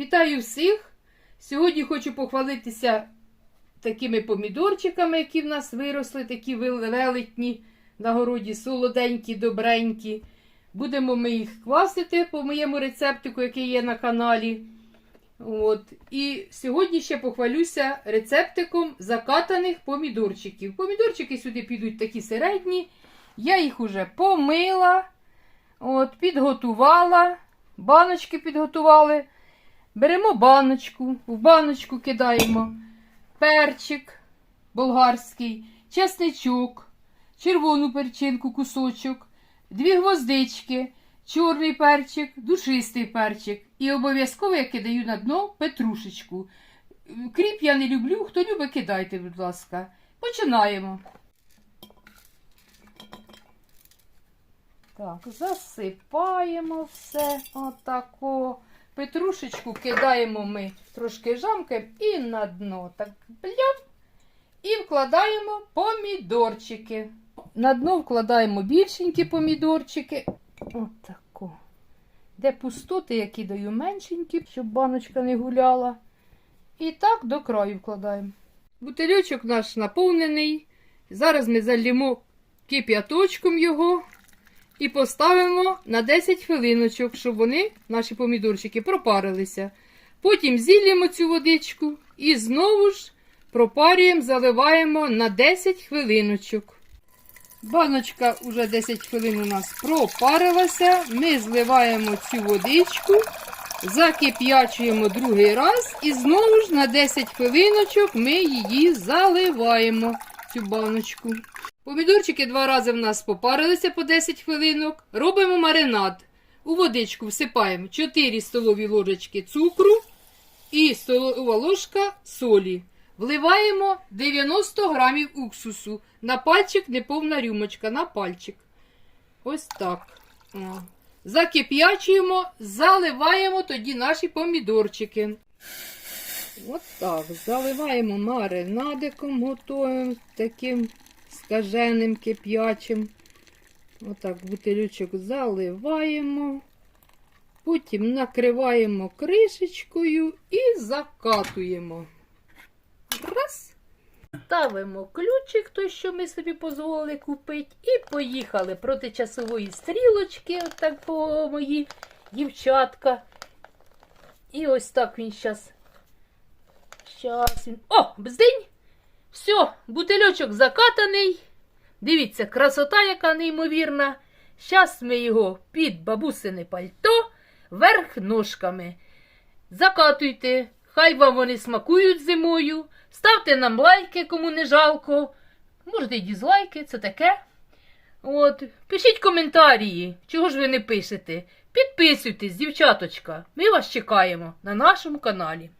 Вітаю всіх! Сьогодні хочу похвалитися такими помідорчиками, які в нас виросли, такі вел- велетні на городі, солоденькі, добренькі. Будемо ми їх квасити по моєму рецептику, який є на каналі. От. І сьогодні ще похвалюся рецептиком закатаних помідорчиків. Помідорчики сюди підуть такі середні. Я їх уже помила, от, підготувала, баночки підготували. Беремо баночку, в баночку кидаємо перчик болгарський, чесничок, червону перчинку, кусочок, дві гвоздички, чорний перчик, душистий перчик. І обов'язково я кидаю на дно петрушечку. Кріп я не люблю, хто любить, кидайте, будь ласка. Починаємо. Так, засипаємо все отако. Петрушечку кидаємо ми трошки жамкаємо і на дно так плям. І вкладаємо помідорчики. На дно вкладаємо більшенькі помідорчики. Отако. Де пустоти, я кидаю меншенькі, щоб баночка не гуляла. І так до краю вкладаємо. Бутильочок наш наповнений. Зараз ми залімо кип'яточком його. І поставимо на 10 хвилиночок, щоб вони, наші помідорчики, пропарилися. Потім зіллємо цю водичку і знову ж пропарюємо, заливаємо на 10 хвилиночок. Баночка вже 10 хвилин у нас пропарилася. Ми зливаємо цю водичку, закип'ячуємо другий раз і знову ж на 10 хвилиночок ми її заливаємо, цю баночку. Помідорчики два рази в нас попарилися по 10 хвилинок. Робимо маринад. У водичку всипаємо 4 столові ложечки цукру і столова ложка солі. Вливаємо 90 грамів уксусу. На пальчик неповна рюмочка, на пальчик. Ось так. Закип'ячуємо, заливаємо тоді наші помідорчики. От так. Заливаємо маринадиком готовим таким скаженим кип'ячим. Отак бутилючок заливаємо. Потім накриваємо кришечкою і закатуємо. Раз. Ставимо ключик, той, що ми собі дозволили купити, і поїхали проти часової стрілочки, отак по мої дівчатка. І ось так він зараз. Щас він. О, бздень! Все, бутильочок закатаний. Дивіться, красота, яка неймовірна. Зараз ми його під бабусине пальто вверх ножками. Закатуйте, хай вам вони смакують зимою. Ставте нам лайки, кому не жалко. Можете й дізлайки, це таке. От, пишіть коментарі, чого ж ви не пишете. Підписуйтесь, дівчаточка. Ми вас чекаємо на нашому каналі.